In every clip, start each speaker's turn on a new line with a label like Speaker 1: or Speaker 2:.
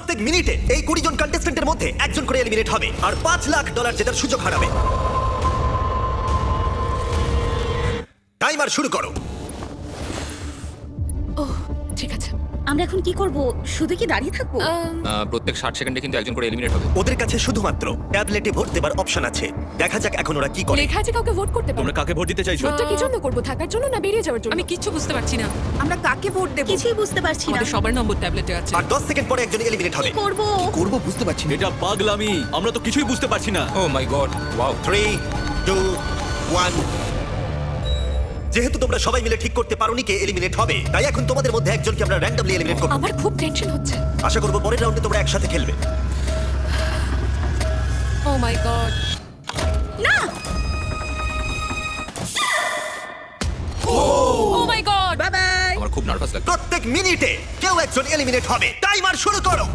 Speaker 1: প্রত্যেক মিনিটে এই কুড়ি জন কন্টেস্টেন্টের মধ্যে একজন করে এলিমিনেট হবে, আর পাঁচ লাখ ডলার জেতার সুযোগ হারাবে। টাইমার শুরু করো।
Speaker 2: ও ঠিক আছে
Speaker 3: আমরা এখন কি করব? শুধু কি দাঁড়িয়ে থাকব?
Speaker 4: আহ, প্রত্যেক ষাট সেকেন্ডে কিন্তু একজন করে এলিমিনেট হবে।
Speaker 1: ওদের কাছে শুধুমাত্র ট্যাবলেটে ভোট দেবার অপশন আছে। দেখা যাক এখন ওরা কি করে।
Speaker 2: লেখা আছে কাউকে ভোট করতে পারো।
Speaker 5: তোমরা কাকে ভোট দিতে চাইছো?
Speaker 2: ভোটটা কি জন্য করব? থাকার জন্য না বেরিয়ে যাওয়ার জন্য?
Speaker 6: আমি কিচ্ছু বুঝতে পারছি না।
Speaker 7: আমরা কাকে ভোট দেব?
Speaker 3: কিছুই বুঝতে পারছি না।
Speaker 6: আমাদের সবার নম্বর ট্যাবলেটে আছে।
Speaker 1: আর দশ সেকেন্ড পরে একজন এলিমিনেট হবে।
Speaker 3: কি করব?
Speaker 5: করব বুঝতে পারছি না। এটা পাগলামি। আমরা তো কিছুই বুঝতে পারছি না।
Speaker 4: ও my God wow
Speaker 1: three two one যেহেতু তোমরা সবাই মিলে ঠিক করতে পারোনি কে এলিমিনেট হবে তাই এখন তোমাদের মধ্যে একজনকে আমরা র্যান্ডমলি এলিমিনেট করব।
Speaker 2: আমার খুব টেনশন হচ্ছে।
Speaker 1: আশা করব পরের রাউন্ডে তোমরা একসাথে খেলবে।
Speaker 2: ও মাই গড না! Oh my god
Speaker 7: bye bye
Speaker 4: আমার খুব নার্ভাস লাগছে।
Speaker 1: প্রত্যেক মিনিটে কেউ একজন এলিমিনেট হবে। টাইমার শুরু করো।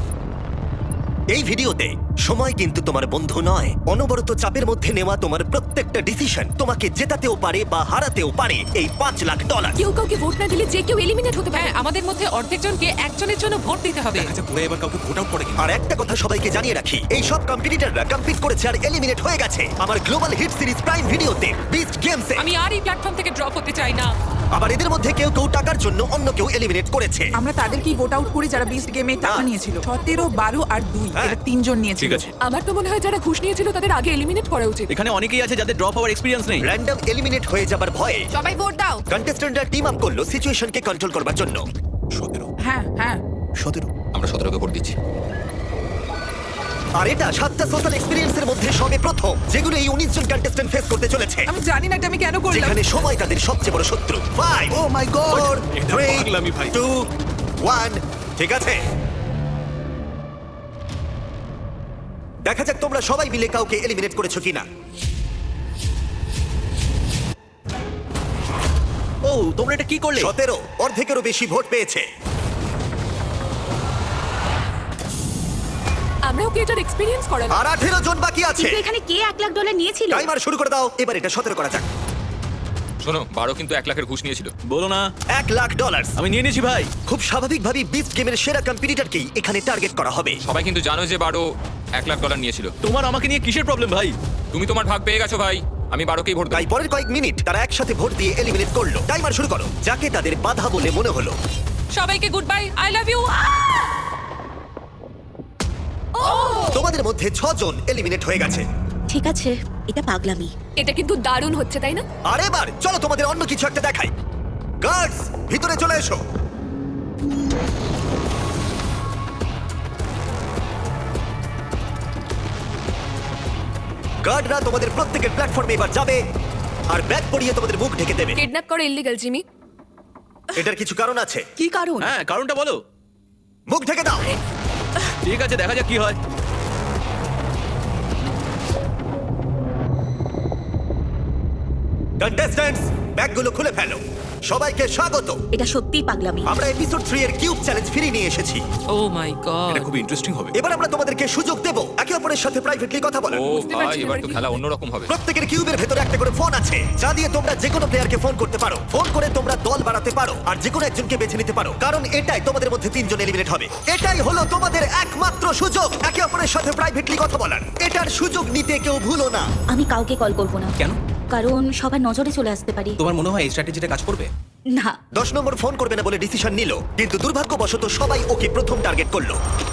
Speaker 1: এই ভিডিওতে সময় কিন্তু তোমার বন্ধু নয়। অনবরত চাপের মধ্যে নেওয়া তোমার প্রত্যেকটা ডিসিশন তোমাকে জেতাতেও পারে বা হারাতেও পারে। এই পাঁচ লাখ ডলার
Speaker 2: কেউ কাউকে ভোট না দিলে যে কেউ এলিমিনেট হতে পারে।
Speaker 6: হ্যাঁ আমাদের মধ্যে অর্ধেক জনকে একজনের জন্য ভোট দিতে হবে।
Speaker 5: আচ্ছা পরে এবার কাউকে ভোট আউট করে
Speaker 1: আর একটা কথা সবাইকে জানিয়ে রাখি এই সব কম্পিটিটররা কম্পিট করেছে আর এলিমিনেট হয়ে গেছে। আমার গ্লোবাল হিট সিরিজ প্রাইম ভিডিওতে বিস্ট গেমসে
Speaker 6: আমি আর এই প্ল্যাটফর্ম থেকে ড্রপ হতে চাই না।
Speaker 1: আবার এদের মধ্যে কেউ কেউ টাকার জন্য অন্য কেউ এলিমিনেট করেছে।
Speaker 7: আমরা তাদেরকেই ভোট আউট করি যারা বিস্ট গেমে টাকা। নিয়েছিল? সতেরো বারো আর দুই।
Speaker 1: হ্যাঁ।
Speaker 7: এটা তিনজন নিয়েছিল।
Speaker 5: ঠিক আছে।
Speaker 2: আমার তো মনে হয় যারা ঘুষ নিয়েছিল তাদের আগে এলিমিনেট করা উচিত।
Speaker 5: এখানে অনেকেই আছে যাদের ড্রপ হওয়ার এক্সপিরিয়েন্স নেই।
Speaker 1: র্যান্ডম এলিমিনেট হয়ে যাবার ভয়ে
Speaker 6: সবাই ভোট দাও।
Speaker 1: কন্টেস্ট্যান্টরা টিম আপ করল সিচুয়েশনকে কন্ট্রোল করবার জন্য।
Speaker 5: সতেরো
Speaker 7: হ্যাঁ হ্যাঁ।
Speaker 5: সতেরো।
Speaker 4: আমরা সতেরোকে ভোট দিচ্ছি।
Speaker 1: আর এটা সাতটা সোশ্যাল এক্সপিরিয়েন্সের মধ্যে সবে প্রথম যেগুলো এই উনিশ জন কন্টেস্ট্যান্ট ফেস করতে চলেছে।
Speaker 7: আমি জানি না এটা আমি কেন করলাম।
Speaker 1: যেখানে সময় তাদের সবচেয়ে বড় শত্রু। Five
Speaker 5: Oh my God!
Speaker 1: Four three. Two one ঠিক আছে। দেখা যাক তোমরা সবাই মিলে কাউকে এলিমিনেট করেছ কিনা।
Speaker 5: ও তোমরা এটা কি করলে?
Speaker 1: সতেরো অর্ধেকেরও বেশি ভোট পেয়েছে।
Speaker 2: আমরাও কি এটার এক্সপিরিয়েন্স করাবো
Speaker 1: আর আঠেরো জন বাকি আছে।
Speaker 3: কিন্তু এখানে কে এক লাখ ডলার নিয়েছিল?
Speaker 1: টাইমার শুরু করে দাও এবার এটা সতেরো করা যাক।
Speaker 4: শোনো বারো কিন্তু এক লাখের ঘুষ নিয়েছিল।
Speaker 5: বলো না।
Speaker 1: এক লাখ ডলার
Speaker 5: আমি নিয়ে নিয়েছি ভাই।
Speaker 1: খুব স্বাভাবিকভাবেই বিস্ট গেমের সেরা কম্পিটিটরকেই এখানে টার্গেট করা হবে।
Speaker 4: সবাই কিন্তু জানো যে বারো এক লাখ ডলার নিয়েছিল।
Speaker 5: তোমার আমাকে নিয়ে কিসের প্রবলেম ভাই?
Speaker 4: তুমি তোমার ভাগ পেয়ে গেছো ভাই আমি বারোকেই ভোট দেবো।
Speaker 1: তাই পরের কয়েক মিনিট তারা একসাথে ভোট দিয়ে এলিমিনেট করল। টাইমার শুরু করো যাকে তাদের বাধা বলে মনে হলো।
Speaker 6: সবাইকে good bye I love you
Speaker 1: তোমাদের মধ্যে ছজন এলিমিনেট হয়ে গেছে।
Speaker 3: ঠিক আছে এটা পাগলামি।
Speaker 2: এটা কিন্তু দারুণ হচ্ছে তাই না?
Speaker 1: আর এবার চলো তোমাদের অন্য কিছু একটা দেখাই। গার্ডস ভিতরে চলে এসো। গার্ডরা তোমাদের প্রত্যেকের প্ল্যাটফর্মে এবার যাবে আর ব্যাগ পরিয়ে তোমাদের মুখ ঢেকে দেবে।
Speaker 2: কিডন্যাপ করে ইল্লিগাল জিমি।
Speaker 1: এটার কিছু কারণ আছে।
Speaker 7: কি কারণ?
Speaker 5: হ্যাঁ কারণটা বলো।
Speaker 1: মুখ ঢেকে দাও।
Speaker 5: ঠিক আছে দেখা যাক কি হয়।
Speaker 1: কন্টেস্ট্যান্টস ব্যাগগুলো খুলে ফেলো। সবাইকে স্বাগত।
Speaker 3: এটা সত্যিই পাগলামি।
Speaker 1: আমরা এপিসোড থ্রি এর কিউব চ্যালেঞ্জ নিয়ে এসেছি।
Speaker 6: ও মাই গড
Speaker 5: এটা খুব ইন্টারেস্টিং হবে।
Speaker 1: এবার আমরা তোমাদেরকে সুযোগ দেব। একে অপরের সাথে প্রাইভেটলি কথা বলার।
Speaker 4: ও ভাই এবার
Speaker 2: এবার
Speaker 4: তো খেলা অন্যরকম হবে।
Speaker 1: প্রত্যেকের কিউবের ভেতরে একটা করে ফোন আছে। যা দিয়ে তোমরা যে কোনো প্লেয়ারকে ফোন করতে পারো। ফোন করে তোমরা দল বাড়াতে পারো। আর যে কোনো একজনকে বেছে নিতে পারো। কারণ এটাই তোমাদের মধ্যে তিনজন এলিমিনেট হবে। এটাই হলো তোমাদের একমাত্র সুযোগ। একে অপরের সাথে প্রাইভেটলি কথা বলার। এটার সুযোগ নিতে কেউ ভুলো না।
Speaker 3: আমি কাউকে কল করব না।
Speaker 8: কেন?
Speaker 3: কারণ সবার নজরে চলে আসতে পারি।
Speaker 8: তোমার মনে হয় এই স্ট্র্যাটেজিটা কাজ করবে?
Speaker 3: না।
Speaker 1: দশ নম্বর ফোন করবে না বলে ডিসিশন নিল কিন্তু দুর্ভাগ্যবশত সবাই ওকে প্রথম টার্গেট করল।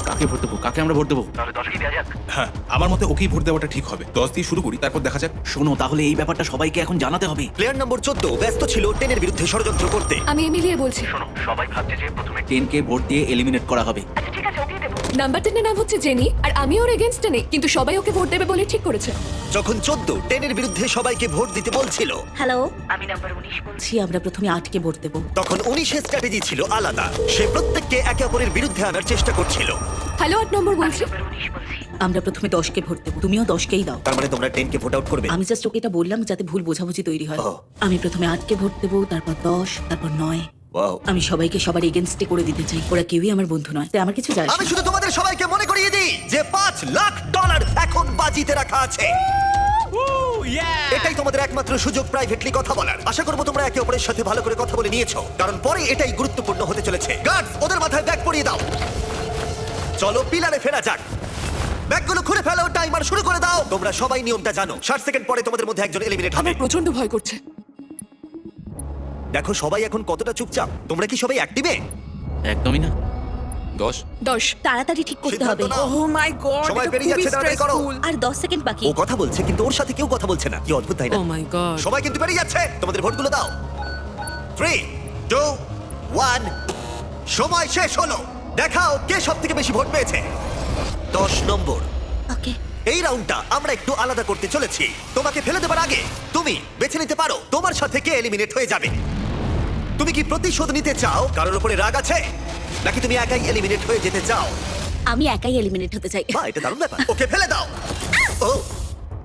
Speaker 5: কাকে ভোট দেবো? কাকে আমরা ভোট দেবো?
Speaker 8: হ্যাঁ আমার মতে ওকেই ভোট দেওয়াটা ঠিক হবে। দশ দিয়ে শুরু করি তারপর দেখা যাক।
Speaker 5: শোনো তাহলে এই ব্যাপারটা সবাইকে এখন জানাতে হবে।
Speaker 1: প্লেয়ার নম্বর চোদ্দ ব্যস্ত ছিল টেনের বিরুদ্ধে ষড়যন্ত্র করতে।
Speaker 2: আমি এমিলিয়ে বলছি।
Speaker 5: শোনো সবাই টেনকে ভোট দিয়ে এলিমিনেট করা হবে।
Speaker 2: নাম্বার টেনের নাম হচ্ছে জেনি আর আমি ওর এগেনস্টে নেই কিন্তু সবাই ওকে ভোট দেবে বলে ঠিক করেছে।
Speaker 1: যখন চোদ্দ টেনের বিরুদ্ধে সবাইকে ভোট দিতে বলছিল।
Speaker 3: হ্যালো আমি নাম্বার উনিশ বলছি। আমরা প্রথমে আটকে ভোট দেবো।
Speaker 1: তখন উনিশের স্ট্র্যাটেজি ছিল আলাদা। সে প্রত্যেককে একে অপরের বিরুদ্ধে আনার চেষ্টা করছিল।
Speaker 2: হ্যালো আট নম্বর বলছি।
Speaker 3: আমরা প্রথমে দশকে ভোট দেবো। তুমিও দশকেই দাও।
Speaker 1: তার মানে তোমরা টেনকে ভোট আউট করবে।
Speaker 3: আমি জাস্ট ওকে এটা বললাম যাতে ভুল বোঝাবুঝি তৈরি হয়।
Speaker 1: ও।
Speaker 3: আমি প্রথমে আটকে ভোট দেবো তারপর দশ তারপর নয়।
Speaker 1: Wow.
Speaker 3: আমি সবাইকে সবার এগেনস্টে করে দিতে চাই। ওরা কেউই আমার বন্ধু নয়। তাই আমার কিছু যায় আসে
Speaker 1: আমি
Speaker 3: না।
Speaker 1: শুধু তোমাদের সবাইকে মনে করিয়ে দিই যে পাঁচ লাখ ডলার এখন বাজিতে রাখা আছে। এটাই তোমাদের একমাত্র সুযোগ প্রাইভেটলি কথা বলার। আশা করব তোমরা একে অপরের সাথে ভালো করে কথা বলে নিয়েছো। কারণ পরে এটাই গুরুত্বপূর্ণ হতে চলেছে। গার্ডস ওদের মাথায় ব্যাগ পরিয়ে দাও। চলো পিলারে ফেরা যাক। ব্যাগগুলো খুলে ফেলো টাইমার শুরু করে দাও। তোমরা সবাই নিয়মটা জানো। ষাট সেকেন্ড পরে তোমাদের মধ্যে একজন এলিমিনেট হবে।
Speaker 2: আমার প্রচণ্ড ভয় করছে।
Speaker 1: দেখো সবাই এখন কতটা চুপচাপ। তোমরা কি সবাই অ্যাক্টিভে
Speaker 5: একদমই না।
Speaker 4: দশ।
Speaker 2: দশ।
Speaker 3: তাড়াতাড়ি ঠিক করতে হবে।
Speaker 1: সিদ্ধান্ত নাও।
Speaker 7: ও মাই গড
Speaker 1: সময় পেরিয়ে যাচ্ছে, তাড়াতাড়ি করো।
Speaker 3: আর দশ সেকেন্ড বাকি।
Speaker 1: ও কথা বলছে কিন্তু ওর সাথে কেউ কথা বলছে না। কি অদ্ভুত তাই না?
Speaker 6: ও মাই গড
Speaker 1: সবাই কিন্তু পেরিয়ে যাচ্ছে। তোমাদের ভোটগুলো দাও। থ্রি টু ওয়ান সময় শেষ হলো। দেখাও কে সব থেকে বেশি ভোট পেয়েছে। দশ নম্বর।
Speaker 3: ওকে।
Speaker 1: এই রাউন্ডটা আমরা একটু আলাদা করতে চলেছি। তোমাকে ফেলে দেবার আগে তুমি বেছে নিতে পারো। তোমার সাথে কে এলিমিনেট হয়ে যাবে? তুমি কি প্রতিশোধ নিতে চাও? কারোর উপরে রাগ আছে? নাকি তুমি একাই এলিমিনেট হয়ে যেতে চাও?
Speaker 3: আমি একাই এলিমিনেট হতে চাই।
Speaker 1: বা এটা দারুণ ব্যাপার। ওকে ফেলে দাও। ও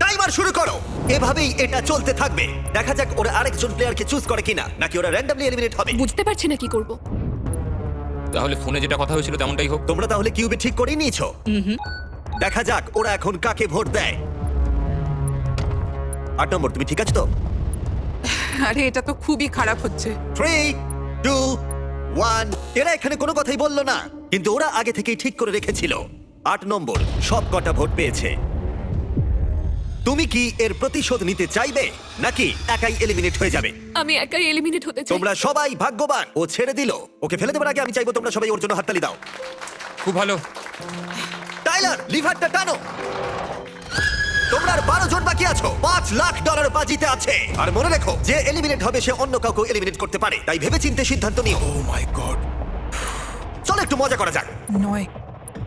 Speaker 1: টাইমার শুরু করো। এভাবেই এটা চলতে থাকবে। দেখা যাক ওরা আরেকজন প্লেয়ারকে চুজ করে কিনা নাকি ওরা র্যান্ডমলি এলিমিনেট হবে।
Speaker 2: বুঝতে পারছি না কি করব।
Speaker 4: তাহলে ফোনে যেটা কথা হয়েছিল তেমনটাই হোক।
Speaker 1: তোমরা তাহলে কিউবে ঠিক করেই নিয়েছো? দেখা যাক ওরা এখন কাকে ভোট দেয়। আট নম্বর তুমি ঠিক আছো তো?
Speaker 7: আরে এটা তো খুবই খারাপ হচ্ছে।
Speaker 1: থ্রি টু ওয়ান এরা এখানে কোনো কথাই বলল না কিন্তু ওরা আগে থেকেই ঠিক করে রেখেছিল। আট নম্বর সব কটা ভোট পেয়েছে। তুমি কি এর প্রতিশোধ নিতে চাইবে নাকি একাই এলিমিনেট হয়ে যাবে?
Speaker 2: আমি একাই এলিমিনেট হতে চাই।
Speaker 1: তোমরা সবাই ভাগ্যবান ও ছেড়ে দিল। ওকে ফেলে দেবার আগে আমি চাইব তোমরা সবাই ওর জন্য হাততালি দাও।
Speaker 4: খুব ভালো।
Speaker 1: টাইলার লিভারটা টানো। তোমরা আর বারো জন বাকি আছো। পাঁচ লাখ ডলার বাজিতে আছে। আর মনে রেখো যে এলিমিনেট হবে সে অন্য কাউকে এলিমিনেট করতে পারে। তাই ভেবে চিন্তে সিদ্ধান্ত নিও।
Speaker 8: ও মাই গড
Speaker 1: চলো একটু মজা করা যাক।
Speaker 7: নয়।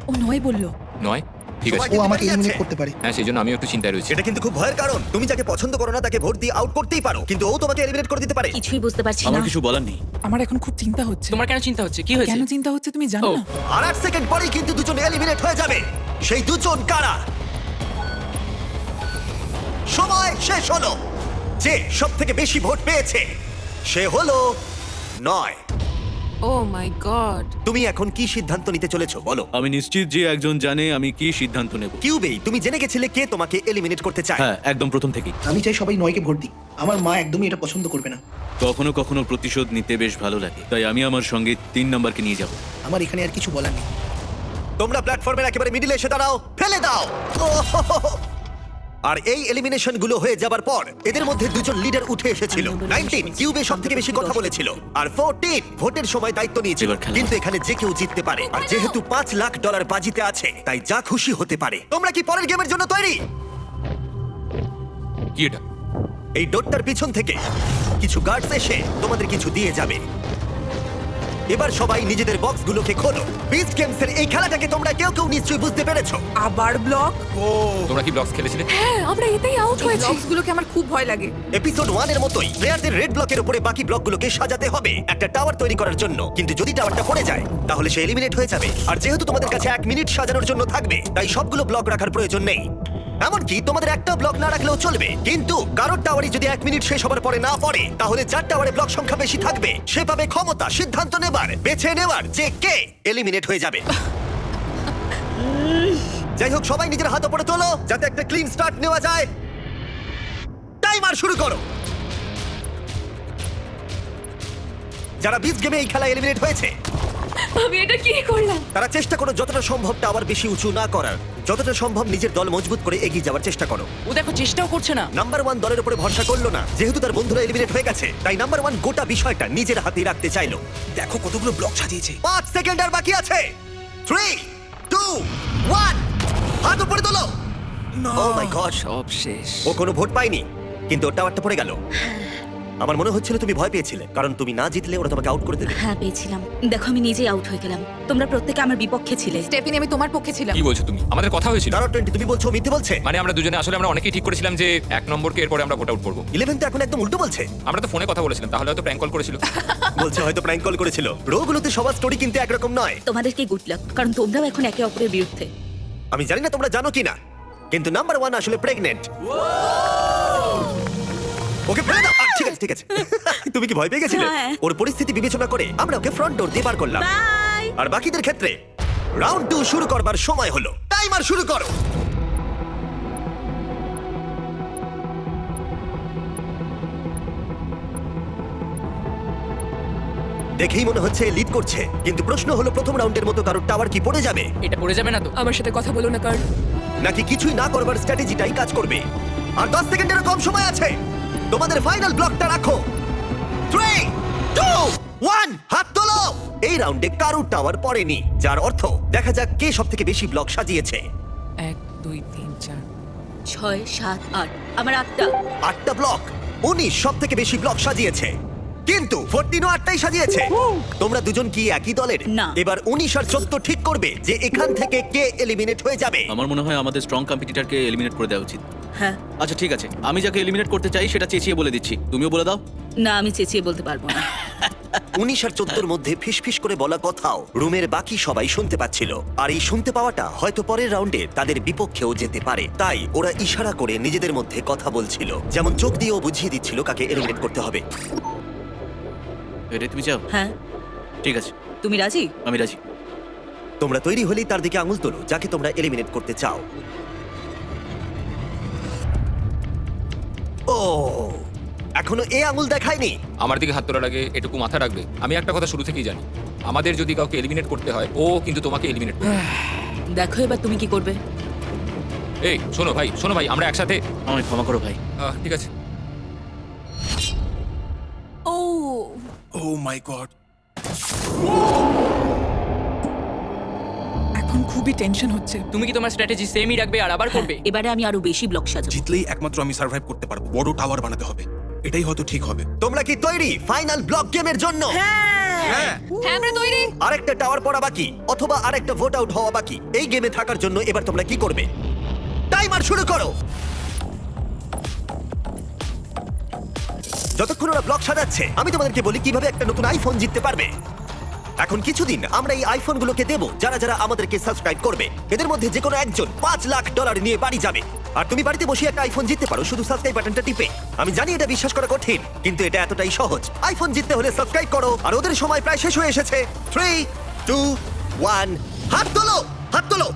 Speaker 2: ও নয় বলল।
Speaker 4: নয়? ঠিক আছে।
Speaker 9: ও আমাকে এলিমিনেট করতে পারে।
Speaker 4: হ্যাঁ সেই জন্য আমিও একটু চিন্তায় রয়েছি।
Speaker 1: এটা কিন্তু খুব ভয়ের কারণ। তুমি যাকে পছন্দ করো না তাকে ভোট দিয়ে আউট করতেই পারো। কিন্তু ও তোমাকে এলিমিনেট করে দিতে পারে।
Speaker 3: কিছুই বুঝতে পারছি
Speaker 5: আমার কিছু বলার নেই।
Speaker 7: আমার এখন খুব চিন্তা হচ্ছে।
Speaker 6: তোমার কেন চিন্তা হচ্ছে? কি হয়েছে?
Speaker 7: কেন চিন্তা হচ্ছে তুমি জানো না।
Speaker 1: আর সেকেন্ড পরেই কিন্তু দুজন এলিমিনেট হয়ে যাবে। সেই দুজন কারা? সময় শেষ হলো। যে সব থেকে বেশি ভোট পেয়েছে সে হলো নয়।
Speaker 6: ও মাই গড
Speaker 1: তুমি এখন কি সিদ্ধান্ত নিতে চলেছো বলো?
Speaker 5: আমি নিশ্চিত যে একজন জানে আমি কি সিদ্ধান্ত নেব।
Speaker 1: কিউবেই তুমি জেনে গেছিলে কে তোমাকে এলিমিনেট করতে চায়।
Speaker 5: হ্যাঁ একদম প্রথম থেকেই।
Speaker 9: আমি চাই সবাই নয়কে ভোট দিক। আমার মা একদমই এটা পছন্দ করবে না।
Speaker 5: কখনো কখনো প্রতিশোধ নিতে বেশ ভালো লাগে। তাই আমি আমার সঙ্গে তিন নাম্বারকে নিয়ে যাব।
Speaker 9: আমার এখানে আর কিছু বলার নেই।
Speaker 1: তোমরা প্ল্যাটফর্মের একেবারে মিডিলে এসে দাঁড়াও ফেলে দাও। ওহ! আর এই এলিমিনেশনগুলো হয়ে যাবার পর এদের মধ্যে দুজন লিডার উঠে এসেছিল। নাইনটিন কিউবে সব থেকে বেশি কথা বলেছিল। আর ফোরটিন ভোটের সময় দায়িত্ব নিয়েছিল।
Speaker 5: এবার খেলা।
Speaker 1: কিন্তু এখানে যে কেউ জিততে পারে আর যেহেতু পাঁচ লাখ ডলার বাজিতে আছে তাই যা খুশি হতে পারে। তোমরা কি পরের গেমের জন্য তৈরি?
Speaker 4: কি এটা?
Speaker 1: এই ডোরটার পিছন থেকে কিছু গার্ডস এসে তোমাদের কিছু দিয়ে যাবে। এবার সবাই নিজেদের বক্সগুলোকে খোলো। বিচ গেমসের এই খেলাটাকে তোমরা কেউ কেউ নিশ্চয়ই বুঝতে পেরেছ।
Speaker 7: আবার ব্লক
Speaker 4: তোমরা কি ব্লগস খেলেছিলে?
Speaker 2: হ্যাঁ আমরা এতেই আউট হয়েছি।
Speaker 7: ব্লকস গুলোকে আমার খুব ভয় লাগে।
Speaker 1: এপিসোড ওয়ানের মতোই প্লেয়ারদের রেড ব্লকের উপরে বাকি ব্লকগুলোকে সাজাতে হবে একটা টাওয়ার তৈরি করার জন্য। কিন্তু যদি টাওয়ারটা পড়ে যায় তাহলে সে এলিমিনেট হয়ে যাবে। আর যেহেতু তোমাদের কাছে এক মিনিট সাজানোর জন্য থাকবে তাই সবগুলো ব্লক রাখার প্রয়োজন নেই। এমনকি তোমাদের একটা ব্লক না রাখলেও চলবে। কিন্তু কারোর টাওয়ারই যদি এক মিনিট শেষ হবার পরে না পড়ে, তাহলে যার টাওয়ারে ব্লক সংখ্যা বেশি থাকবে। সে পাবে ক্ষমতা, সিদ্ধান্ত নেবার, বেছে নেবার যে কে এলিমিনেট হয়ে যাবে। যাই হোক, সবাই নিজের হাত উপরে তোলো, যাতে একটা ক্লিন স্টার্ট নেওয়া যায়। টাইমার শুরু করো। যারা বিচ গেমে এই খেলা এলিমিনেট হয়েছে
Speaker 2: আমি এটা কি করলাম?
Speaker 1: তারা চেষ্টা করো যতটা সম্ভব টাওয়ার বেশি উঁচু না করার। যতটা সম্ভব নিজের দল মজবুত করে এগিয়ে যাওয়ার চেষ্টা করো।
Speaker 6: ও দেখো চেষ্টাও করছে না।
Speaker 1: নাম্বার ওয়ান দলের উপরে ভরসা করল না। যেহেতু তার বন্ধুরা এলিমিনেট হয়ে গেছে তাই নাম্বার ওয়ান গোটা বিষয়টা নিজের হাতেই রাখতে চাইলো।
Speaker 8: দেখো কতগুলো ব্লক সাজিয়েছে।
Speaker 1: পাঁচ সেকেন্ড আর বাকি আছে। থ্রি টু ওয়ান হাত উপরে তোলো। ও মাই গড
Speaker 6: সব শেষ।
Speaker 1: ও কোনো ভোট পায়নি কিন্তু ওর টাওয়ারটা পড়ে গেল। আমার মনে হচ্ছিল তুমি ভয় পেয়েছিলে কারণ তুমি না জিতলে ওরা তোমাকে আউট করে দেবে।
Speaker 3: হ্যাঁ পেয়েছিলাম। দেখো আমি নিজেই আউট হয়ে গেলাম। তোমরা প্রত্যেকে আমার বিপক্ষে ছিলে।
Speaker 7: স্টেফিনি আমি তোমার পক্ষে ছিলাম।
Speaker 4: কি বলছো তুমি? আমাদের কথা হয়েছিল।
Speaker 1: কারণ টোয়েন্টি তুমি বলছো ও মিথ্যে বলছে?
Speaker 4: মানে আমরা দুজনে আসলে আমরা অনেকেই ঠিক করেছিলাম যে এক নম্বরকে এরপরে আমরা ভোট আউট করব।
Speaker 1: ইলেভেন তো এখন একদম উল্টো বলছে।
Speaker 4: আমরা তো ফোনে কথা বলেছিলাম তাহলে হয়তো প্র্যাঙ্ক কল করেছিল।
Speaker 1: বলছে হয়তো প্র্যাঙ্ক কল করেছিল। রোগুলোতে সবার স্টোরি কিন্তু একরকম নয়।
Speaker 3: তোমাদেরকে গুড লাক কারণ তোমরাও এখন একে অপরের বিরুদ্ধে।
Speaker 1: আমি জানি না তোমরা জানো কিনা কিন্তু নাম্বার ওয়ান আসলে প্রেগনেন্ট ওকে ফেলে ঠিক আছে। তুমি কি ভয় পেয়ে গেছিলে?
Speaker 3: হ্যাঁ।
Speaker 1: ওর পরিস্থিতি বিবেচনা করে আমরা ওকে ফ্রন্ট ডোর দিয়ে বার করলাম।
Speaker 3: বাই।
Speaker 1: আর বাকিদের ক্ষেত্রে রাউন্ড টু শুরু করবার সময় হলো। টাইমার শুরু করো। দেখেই মনে হচ্ছে লিড করছে। কিন্তু প্রশ্ন হলো প্রথম রাউন্ডের মতো কারোর টাওয়ার কি পড়ে যাবে?
Speaker 6: এটা পড়ে যাবে না তো।
Speaker 2: আমার সাথে কথা বলো না কার্ল
Speaker 1: নাকি কিছুই না করবার স্ট্র্যাটেজিটাই কাজ করবে? আর দশ সেকেন্ডেরও কম সময় আছে। তোমাদের ফাইনাল ব্লকটা রাখো। থ্রি টু ওয়ান হাত তোলো। এই রাউন্ডে কারুর টাওয়ার পড়েনি যার অর্থ দেখা যাক কে সব থেকে বেশি ব্লক সাজিয়েছে।
Speaker 6: এক দুই তিন চার।
Speaker 3: ছয় সাত আট। আমার আটটা।
Speaker 1: আটটা ব্লক উনিশ সব থেকে বেশি ব্লক সাজিয়েছে। কিন্তু ফোরটিনও আটটাই সাজিয়েছে। তোমরা দুজন কি একই দলের?
Speaker 3: না।
Speaker 1: এবার উনিশ আর চোদ্দ ঠিক করবে যে এখান থেকে কে এলিমিনেট হয়ে যাবে।
Speaker 5: আমার মনে হয় আমাদের স্ট্রং কম্পিটিটরকে এলিমিনেট করে দেওয়া উচিত।
Speaker 3: হ্যাঁ।
Speaker 5: আচ্ছা ঠিক আছে। আমি যাকে এলিমিনেট করতে চাই সেটা চেঁচিয়ে বলে দিচ্ছি। তুমিও বলে দাও।
Speaker 3: না আমি চেঁচিয়ে বলতে পারব না।
Speaker 1: উনিশ আর চোদ্দোর মধ্যে ফিসফিস করে বলা কথাও রুমের বাকি সবাই শুনতে পাচ্ছিল। আর এই শুনতে পাওয়াটা হয়তো পরের রাউন্ডে তাদের বিপক্ষেও যেতে পারে। তাই ওরা ইশারা করে নিজেদের মধ্যে কথা বলছিল। যেমন চোখ দিয়েও বুঝিয়ে দিচ্ছিল কাকে এলিমিনেট করতে হবে।
Speaker 5: এটা তুমি চাও
Speaker 3: হ্যাঁ।
Speaker 5: ঠিক আছে।
Speaker 3: তুমি রাজি?
Speaker 5: আমি রাজি।
Speaker 1: তোমরা তৈরি হলেই তার দিকে আঙুল তোলো যাকে তোমরা এলিমিনেট করতে চাও। ও এখনও এ আঙুল দেখায়নি?
Speaker 4: আমার দিকে হাত তোলার আগে এটুকু মাথা রাখবে। আমি একটা কথা শুরু থেকেই জানি। আমাদের যদি কাউকে এলিমিনেট করতে হয় ও কিন্তু তোমাকে এলিমিনেট করবে।
Speaker 3: দেখো এবার তুমি কি করবে।
Speaker 4: এই শোনো ভাই শোনো ভাই আমরা একসাথে
Speaker 5: আমায় ক্ষমা করো ভাই।
Speaker 4: আহ, ঠিক আছে।
Speaker 2: ও।
Speaker 8: ও মাই গড
Speaker 7: খুবই টেনশন হচ্ছে।
Speaker 6: তুমি কি তোমার স্ট্র্যাটেজি সেমই রাখবে আর আবার করবে?
Speaker 3: এবারে আমি আরও বেশি ব্লক সাজাবো।
Speaker 8: জিতলেই একমাত্র আমি সার্ভাইভ করতে পারব বড় টাওয়ার বানাতে হবে। এটাই হয়তো ঠিক হবে।
Speaker 1: তোমরা কি তৈরি ফাইনাল ব্লক গেমের জন্য?
Speaker 2: হ্যাঁ। আমরা তৈরি।
Speaker 1: আরেকটা টাওয়ার পড়া বাকি অথবা আরেকটা ভোট আউট হওয়া বাকি। এই গেমে থাকার জন্য এবার তোমরা কি করবে? টাইমার শুরু করো! যতক্ষণ ওরা ব্লক সাজাচ্ছে আমি তোমাদেরকে বলি কীভাবে একটা নতুন আইফোন জিততে পারবে। এখন কিছুদিন আমরা এই আইফোনগুলোকে দেব, যারা যারা আমাদেরকে সাবস্ক্রাইব করবে। এদের মধ্যে যে কোনো একজন পাঁচ লাখ ডলার নিয়ে বাড়ি যাবে। আর তুমি বাড়িতে বসে একটা আইফোন জিততে পারো, শুধু সাবস্ক্রাইব বাটনটা টিপে। আমি জানি এটা বিশ্বাস করা কঠিন, কিন্তু এটা এতটাই সহজ। আইফোন জিততে হলে সাবস্ক্রাইব করো, আর ওদের সময় প্রায় শেষ হয়ে এসেছে। থ্রি টু ওয়ান হাত তোলো! হাত তোলো!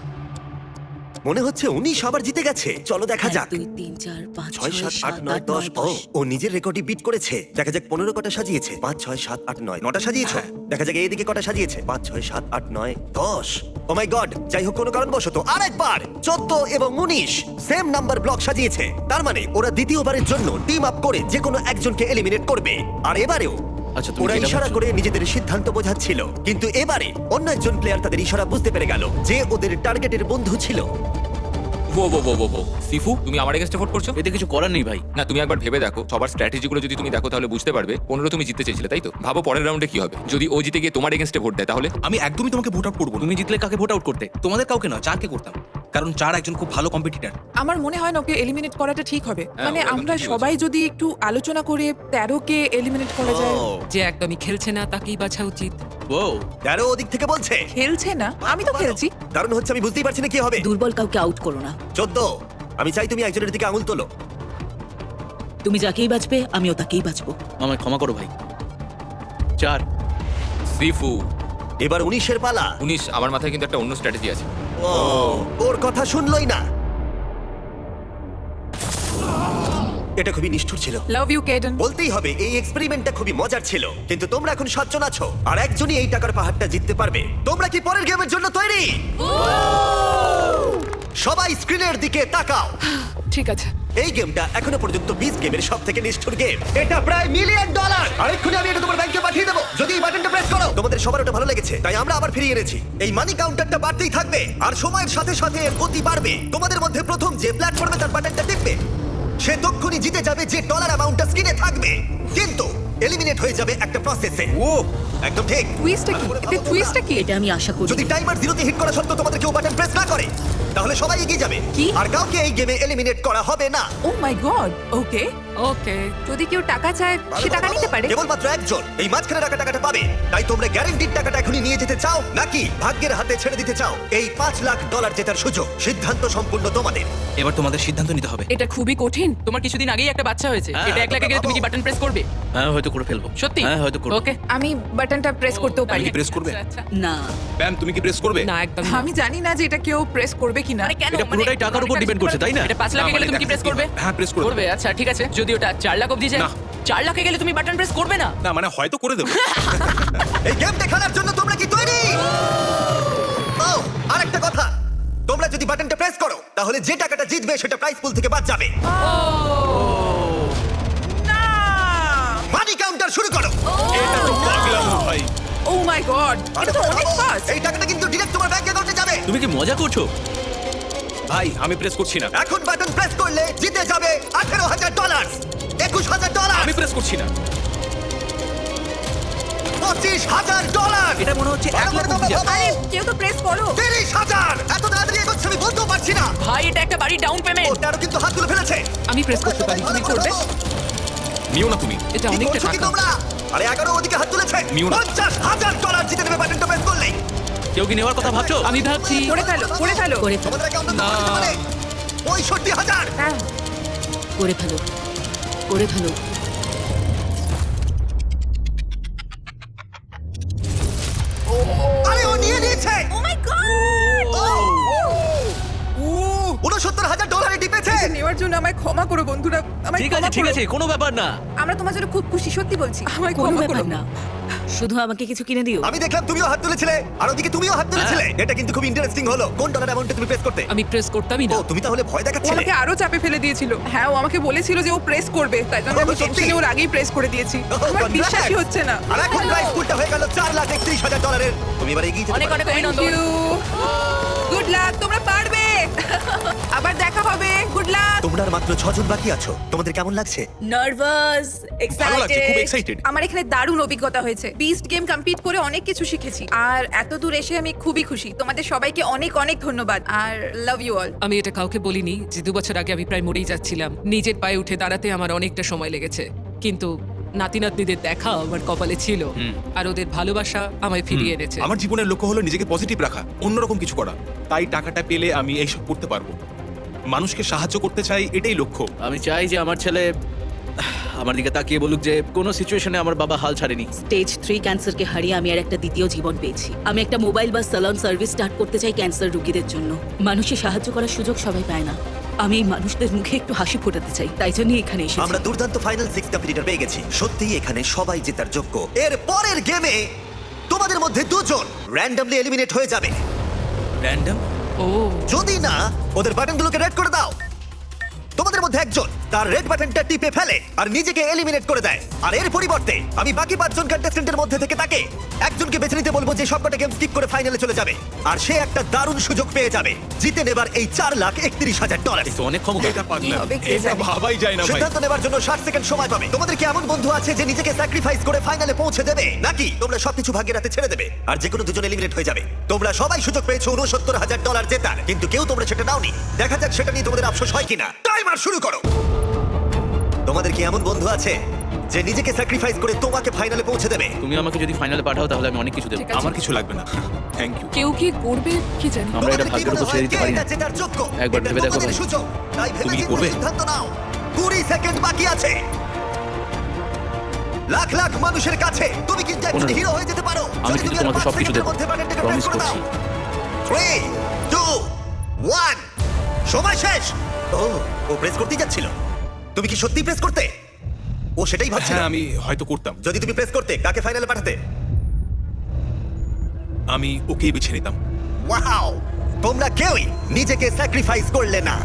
Speaker 1: মনে হচ্ছে উনিশ আবার জিতে গেছে। চলো দেখা যাক।
Speaker 3: দুই তিন চার পাঁচ
Speaker 1: ছয় সাত আট নয় দশ ও ও নিজের রেকর্ডই বিট করেছে। দেখা যাক পনেরো কটা সাজিয়েছে। পাঁচ ছয় সাত আট নয় নটা সাজিয়েছে? দেখা যাক এইদিকে কটা সাজিয়েছে। পাঁচ ছয় সাত আট নয় দশ। ও মাই গড যাই হোক কোনো কারণ বশত আরেকবার চোদ্দ এবং উনিশ সেম নাম্বার ব্লক সাজিয়েছে। তার মানে ওরা দ্বিতীয়বারের জন্য টিম আপ করে যে কোনো একজনকে এলিমিনেট করবে। আর এবারেও
Speaker 5: আচ্ছা, তুমি
Speaker 1: ওরা
Speaker 5: যেটা
Speaker 1: ইশারা। করে নিজেদের সিদ্ধান্ত বোঝাচ্ছিল। কিন্তু এবারে অন্য একজন প্লেয়ার তাদের ইশারা বুঝতে পেরে গেল যে ওদের টার্গেটের বন্ধু ছিল।
Speaker 4: ও বো বো বো সিফু তুমি আমার এগেন্স্টে ভোট করছ?
Speaker 5: এতে কিছু করার নেই ভাই।
Speaker 4: না তুমি একবার ভেবে দেখো। সবার স্ট্র্যাটেজিগুলো যদি তুমি দেখো তাহলে বুঝতে পারবে পনেরো তুমি জিততে চেয়েছিলে তাই তো? ভাবো পরের রাউন্ডে কি হবে। যদি ও জিতে গিয়ে তোমার এগেন্স্টে ভোট দেয় তাহলে?
Speaker 8: আমি একদমই তোমাকে ভোট আউট করব না।
Speaker 5: তুমি জিতলে কাকে ভোট আউট করতে?
Speaker 8: তোমাদের কাউকে নয় চারকে করতাম। কারণ চার একজন খুব ভালো কম্পিটিটর
Speaker 7: আমার মনে হয় না ওকে এলিমিনেট করাটা ঠিক হবে।
Speaker 4: হ্যাঁ,
Speaker 7: মানে আমরা
Speaker 4: ঠিকই
Speaker 7: সবাই যদি একটু আলোচনা করে তেরোকে এলিমিনেট করা যায়।
Speaker 1: ও,
Speaker 6: যে একদমই খেলছে না তাকেই বাছা উচিত।
Speaker 5: ও
Speaker 1: তেরো ওদিক থেকে বলছে।
Speaker 7: খেলছে না? আমি তো খেলছি।
Speaker 1: কারণ হচ্ছে আমি বুঝতেই পারছি না কি হবে।
Speaker 3: দুর্বল কাউকে আউট করো না।
Speaker 1: চোদ্দ আমি চাই তুমি একজনের দিকে আঙুল তোলো।
Speaker 3: তুমি যাকেই বাঁচবে আমিও তাকেই বাঁচবো।
Speaker 5: আমায় ক্ষমা করো ভাই। চার।
Speaker 4: সিফু
Speaker 1: এবার উনিশের পালা।
Speaker 4: উনিশ আমার মাথায় কিন্তু একটা অন্য স্ট্র্যাটেজি আছে।
Speaker 1: ওর কথা শুনলই না। এটা খুবই নিষ্ঠুর ছিল।
Speaker 7: লাভ ইউ কেডেন
Speaker 1: বলতেই হবে এই এক্সপেরিমেন্টটা খুবই মজার ছিল। কিন্তু তোমরা এখন সাতজন আছো আর একজনই এই টাকার পাহাড়টা জিততে পারবে। তোমরা কি পরের গেমের জন্য তৈরি? সবাই স্ক্রিনের দিকে তাকাও।
Speaker 7: ঠিক আছে।
Speaker 1: এই গেমটা এখনও পর্যন্ত বিশ গেমের সব থেকে নিষ্ঠুর গেম। এটা প্রায় মিলিয়ন ডলার আরেকক্ষণে আমি এটা তোমার ব্যাংকে পাঠিয়ে দেবো। যদি এই বাটনটা প্রেস করো, তোমাদের সবার ওটা ভালো লেগেছে। তাই আমরা আবার ফিরিয়ে এনেছি। এই মানি কাউন্টারটা বাড়তেই থাকবে। আর সময়ের সাথে সাথে এর গতি বাড়বে। তোমাদের মধ্যে প্রথম যে প্ল্যাটফর্মে তার বাটনটা টিপবে সে তক্ষুনি জিতে যাবে যে ডলার অ্যামাউন্টটা স্ক্রিনে থাকবে। কিন্তু এলিমিনেট হয়ে যাবে একটা প্রসেসে
Speaker 8: ও
Speaker 1: একদম ঠিক।
Speaker 7: টুইস্টটা কি? এতে টুইস্টটা কি?
Speaker 3: এটা আমি আশা করি।
Speaker 1: যদি টাইমার জিরোতে হিট করা সত্ত্বেও তোমাদের কেউ বাটন প্রেস না করে তাহলে সবাই এগিয়ে যাবে।
Speaker 7: কি?
Speaker 1: আর কাউকে এই গেমে এলিমিনেট করা হবে না।
Speaker 7: ও মাই গড ওকে
Speaker 6: ওকে
Speaker 2: যদি কেউ টাকা চায় সে টাকা নিতে পারে।
Speaker 1: কেবলমাত্র একজন এই মাঝখানে রাখা টাকাটা পাবে। তাই তোমরা গ্যারান্টির টাকাটা এখনই নিয়ে যেতে চাও নাকি ভাগ্যের হাতে ছেড়ে দিতে চাও? এই পাঁচ লাখ ডলার জেতার সুযোগ সিদ্ধান্ত সম্পূর্ণ তোমাদের।
Speaker 8: এবার তোমাদের সিদ্ধান্ত নিতে হবে।
Speaker 6: এটা খুবই কঠিন। তোমার কিছুদিন আগেই একটা বাচ্চা হয়েছে।
Speaker 5: হ্যাঁ,
Speaker 6: এটা একলা গেলে তুমি কি বাটন প্রেস করবে?
Speaker 5: হ্যাঁ হয়তো করে ফেলব।
Speaker 6: সত্যি?
Speaker 5: হ্যাঁ হয়তো করব।
Speaker 6: ওকে।
Speaker 7: আমি বাটনটা প্রেস করতেও
Speaker 8: তুমি
Speaker 7: পারি
Speaker 8: কি প্রেস করবে?
Speaker 6: আচ্ছা
Speaker 3: না।
Speaker 8: ব্যাম তুমি কি প্রেস করবে?
Speaker 6: না একদম
Speaker 7: আমি জানি না যে এটা কেউ প্রেস করবে কিনা।
Speaker 6: মানে কেন?
Speaker 5: এটা পুরোটাই টাকার উপর ডিপেন্ড করছে তাই না?
Speaker 6: এটা পাঁচ লাখে
Speaker 8: না,
Speaker 6: গেলে
Speaker 8: মানে
Speaker 6: তুমি কি
Speaker 8: দেখা
Speaker 6: প্রেস করবে?
Speaker 8: হ্যাঁ, press করব।
Speaker 6: করবে আচ্ছা ঠিক আছে। যদি ওটা চার লাখ অবধি যায়
Speaker 8: না।
Speaker 6: চার লাখে গেলে তুমি বাটন প্রেস করবে না?
Speaker 8: না মানে হয়তো করে দেবো।
Speaker 1: এই গেমটা খেলার জন্য তোমরা কি তৈরি? ও আরেকটা কথা। তোমরা যদি বাটনটা প্রেস করো তাহলে যে টাকাটা জিতবে সেটা প্রাইস পুল থেকে বাদ যাবে। মানি কাউন্টার শুরু করো।
Speaker 8: এটা তো পাগলাম ভাই।
Speaker 7: ও মাই গড এটা তো অনেক ফাস্ট
Speaker 1: এই টাকাটা কিন্তু ডিরেক্ট তোমার ব্যাংক অ্যাকাউন্টে যাবে।
Speaker 5: তুমি কি মজা করছ?
Speaker 8: ভাই আমি প্রেস করছি না।
Speaker 1: এখন বাটন প্রেস করলে জিতে যাবে আঠেরো হাজার ডলার একুশ হাজার ডলার
Speaker 8: আমি প্রেস করছি না।
Speaker 1: পঁচিশ হাজার ডলার
Speaker 5: এটা মনে হচ্ছে এক লাখ।
Speaker 7: আরে কেউ তো প্রেস করো।
Speaker 1: তিরিশ হাজার। এত তাড়াতাড়ি এগোচ্ছে আমি বলতেও পারছি না।
Speaker 6: ভাই এটা একটা বাড়ি ডাউন
Speaker 1: ও
Speaker 6: পেমেন্ট
Speaker 1: তেরো কিন্তু হাত তুলে ফেলেছে।
Speaker 7: আমি প্রেস করতে পারি। তুমি করবে?
Speaker 8: নিও না তুমি।
Speaker 6: এটা
Speaker 1: কি
Speaker 6: অনেকটা
Speaker 1: করছ কি
Speaker 6: টাকা।
Speaker 1: তোমরা? আরে এগারো ওদিকে হাত তুলেছে।
Speaker 8: নিও না।
Speaker 1: পঞ্চাশ হাজার ডলার জিতে নেবে বাটনটা প্রেস করলেই।
Speaker 5: কেউ কি নেওয়ার কথা ভাবছ?
Speaker 6: আমি ভাবছি
Speaker 7: করে ফেলো করে ফেলো।
Speaker 3: করে ফেলো।
Speaker 1: তোমাদের অ্যাকাউন্টে না। পঁয়ষট্টি হাজার।
Speaker 7: হ্যাঁ।
Speaker 3: করে ফেলো। করে ফেলো।
Speaker 7: নেওয়ার জন্য আমায় ক্ষমা করো বন্ধুরা আমায়
Speaker 5: ঠিক
Speaker 7: ক্ষমা
Speaker 5: আছে ঠিক
Speaker 7: করো।
Speaker 5: আছে কোনো ব্যাপার না।
Speaker 7: আমরা তোমার জন্য খুব খুশি সত্যি বলছি। আমায়
Speaker 3: কোনো
Speaker 7: ক্ষমা
Speaker 3: ব্যাপার
Speaker 7: করো।
Speaker 3: না। শুধু আমাকে কিছু কিনে দিও।
Speaker 1: আমি দেখলাম তুমিও হাত তুলেছিলে আর ওদিকে তুমিও হাত তুলেছিলে। এটা কিন্তু খুব ইন্টারেস্টিং হলো। কোন ডলার অ্যামাউন্টে তুমি প্রেস করতে?
Speaker 6: আমি প্রেস করতামই
Speaker 1: ও
Speaker 6: না
Speaker 1: তুমি তাহলে ভয়
Speaker 7: ও
Speaker 1: দেখাচ্ছিলে।
Speaker 7: আমাকে আরও চাপে ফেলে দিয়েছিল। হ্যাঁ ও আমাকে বলেছিল যে ও প্রেস করবে তাই জন্য আমি
Speaker 1: সত্যি?
Speaker 7: টেনশনে ওর আগেই প্রেস করে দিয়েছি।
Speaker 1: Oh,
Speaker 7: আমার
Speaker 1: congrats!
Speaker 7: বিশ্বাসই হচ্ছে না।
Speaker 1: আর এখন প্রাইস পুলটা হয়ে গেল চার লাখ একত্রিশ হাজার ডলারের তুমি এবার এগিয়ে যেতে
Speaker 6: অনেক
Speaker 1: পারো।
Speaker 6: অনেক অভিনন্দন।
Speaker 7: গুড লাক তোমরা পারবে। আবার দেখা হবে। গুড লাক
Speaker 1: তোমরা আর মাত্র ছজন বাকি আছো। তোমাদের কেমন লাগছে?
Speaker 3: নার্ভাস
Speaker 8: ভালো লাগছে খুব
Speaker 3: এক্সাইটেড
Speaker 8: এক্সাইটেড
Speaker 7: আমার এখানে দারুণ অভিজ্ঞতা হয়েছে। বিস্ট গেম কমপ্লিট করে অনেক কিছু শিখেছি। আর এত দূর এসে আমি খুবই খুশি। তোমাদের সবাইকে অনেক অনেক ধন্যবাদ। আর লাভ ইউ অল
Speaker 6: আমি এটা কাউকে বলিনি যে দু বছর আগে আমি প্রায় মরেই যাচ্ছিলাম। নিজের পায়ে উঠে দাঁড়াতে আমার অনেকটা সময় লেগেছে। কিন্তু নাতি নাতনিদের দেখা আমার কপালে ছিল। আর ওদের ভালোবাসা আমায় ফিরিয়ে এনেছে।
Speaker 8: আমার জীবনের লক্ষ্য হলো নিজেকে পজিটিভ রাখা অন্যরকম কিছু করা। তাই টাকাটা পেলে আমি এইসব করতে পারব। মানুষকে সাহায্য করতে চাই এটাই লক্ষ্য।
Speaker 5: আমি চাই যে আমার ছেলে আমার দিকে তাকিয়ে বলুক যে কোনো সিচুয়েশনে আমার বাবা হাল ছাড়েনি।
Speaker 3: স্টেজ থ্রি ক্যান্সারকে হারিয়ে আমি আর একটা দ্বিতীয় জীবন পেয়েছি। আমি একটা মোবাইল বা সালন সার্ভিস স্টার্ট করতে চাই ক্যান্সার রোগীদের জন্য। মানুষের সাহায্য করার সুযোগ সবাই পায় না। আমি এই মানুষদের মুখে একটু হাসি ফোটাতে চাই তাই জন্য এখানে এসেছি।
Speaker 1: আমরা দুর্দান্ত ফাইনাল সিক্স কম্পিটিটর পেয়ে গেছি। সত্যিই এখানে সবাই জেতার যোগ্য। এর পরের গেমে তোমাদের মধ্যে দুজন র্যান্ডমলি এলিমিনেট হয়ে যাবে।
Speaker 5: র্যান্ডম
Speaker 6: ও।
Speaker 1: যদি না ওদের বাটনগুলোকে রেড করে দাও। মধ্যে একজন। তার রেড বাটনটা টিপে ফেলে আর নিজেকে এলিমিনেট করে দেয়। আর এর পরিবর্তে আমি বাকি পাঁচজন কন্টেস্টেন্টের মধ্যে থেকে তাকে একজনকে বেছে নিতে বলব যে সবকটা গেম স্কিপ করে ফাইনালে চলে যাবে। আর সে একটা দারুণ সুযোগ পেয়ে যাবে। জিতে নেবার এই চার লাখ একত্রিশ হাজার ডলার
Speaker 5: তো অনেক ক্ষমতা
Speaker 8: এটা পাগলাম।
Speaker 7: হবে কে
Speaker 8: এটা
Speaker 7: জানে?
Speaker 8: ভাবাই যায় না ভাই।
Speaker 1: সিদ্ধান্ত নেবার জন্য ষাট সেকেন্ড সময় পাবে। তোমাদের কি এমন বন্ধু আছে যে নিজেকে স্যাক্রিফাইস করে ফাইনালে পৌঁছে দেবে? নাকি তোমরা সবকিছু ভাগ্যের হাতে ছেড়ে দেবে? আর যে কোনো দুজন এলিমিনেট হয়ে যাবে। তোমরা সবাই সুযোগ পেয়েছ উনসত্তর হাজার ডলার জেতার। কিন্তু কেউ তোমরা সেটা নাওনি দেখা যাক সেটা নিয়ে তোমাদের আফসোস হয় কিনা। টাইমার শুরু করো তোমাদের কি এমন বন্ধু আছে যে নিজেকে স্যাক্রিফাইস করে তোমাকে ফাইনালে পৌঁছে দেবে
Speaker 5: তুমি আমাকে যদি ফাইনালে পাঠাও তাহলে আমি অনেক কিছু দেবো
Speaker 7: ঠিক আছে।
Speaker 8: আমার কিছু লাগবে না থ্যাংক ইউ
Speaker 7: কেউ কি করবে কি জানি
Speaker 5: আমরা এটা
Speaker 1: তোমাদের কি
Speaker 5: ভাগ্যের
Speaker 1: মনে
Speaker 5: উপর ছেড়ে
Speaker 1: হয়
Speaker 5: দিতে
Speaker 1: কে
Speaker 5: পারি না
Speaker 1: এটা জেতার যোগ্য?
Speaker 5: একবার
Speaker 1: এটা
Speaker 5: ভেবে দেখো
Speaker 1: তোমাদের
Speaker 5: ভাই।
Speaker 1: সুযোগ। তাই ভেবে
Speaker 8: তুমি
Speaker 1: চিন্তে
Speaker 8: করবে?
Speaker 1: সিদ্ধান্ত নাও কুড়ি সেকেন্ড বাকি আছে লাখ লাখ মানুষের কাছে তুমি কিন্তু একজন
Speaker 5: পনেরো।
Speaker 1: হিরো হয়ে যেতে পারো
Speaker 5: আমি
Speaker 1: যদি
Speaker 5: কিন্তু
Speaker 1: আর
Speaker 5: তোমাকে
Speaker 1: পাঁচ
Speaker 5: সবকিছু
Speaker 1: সেকেন্ডের
Speaker 5: দেবো।
Speaker 1: মধ্যে বাটনটাকে
Speaker 5: Promise
Speaker 1: করে দাও।
Speaker 5: করছি।
Speaker 1: Three, two, one, সময় শেষ ও ও প্রেস করতে যাচ্ছিল। তুমি কি সত্যি প্রেস করতে? ও সেটাই ভাবছিল।
Speaker 8: হ্যাঁ আমি হয়তো করতাম।
Speaker 1: যদি তুমি প্রেস করতে কাকে ফাইনালে পাঠাতে?
Speaker 8: আমি ওকেই বেছে নিতাম।
Speaker 1: ওয়াও তোমরা কেউই নিজেকে স্যাক্রিফাইস করলে না।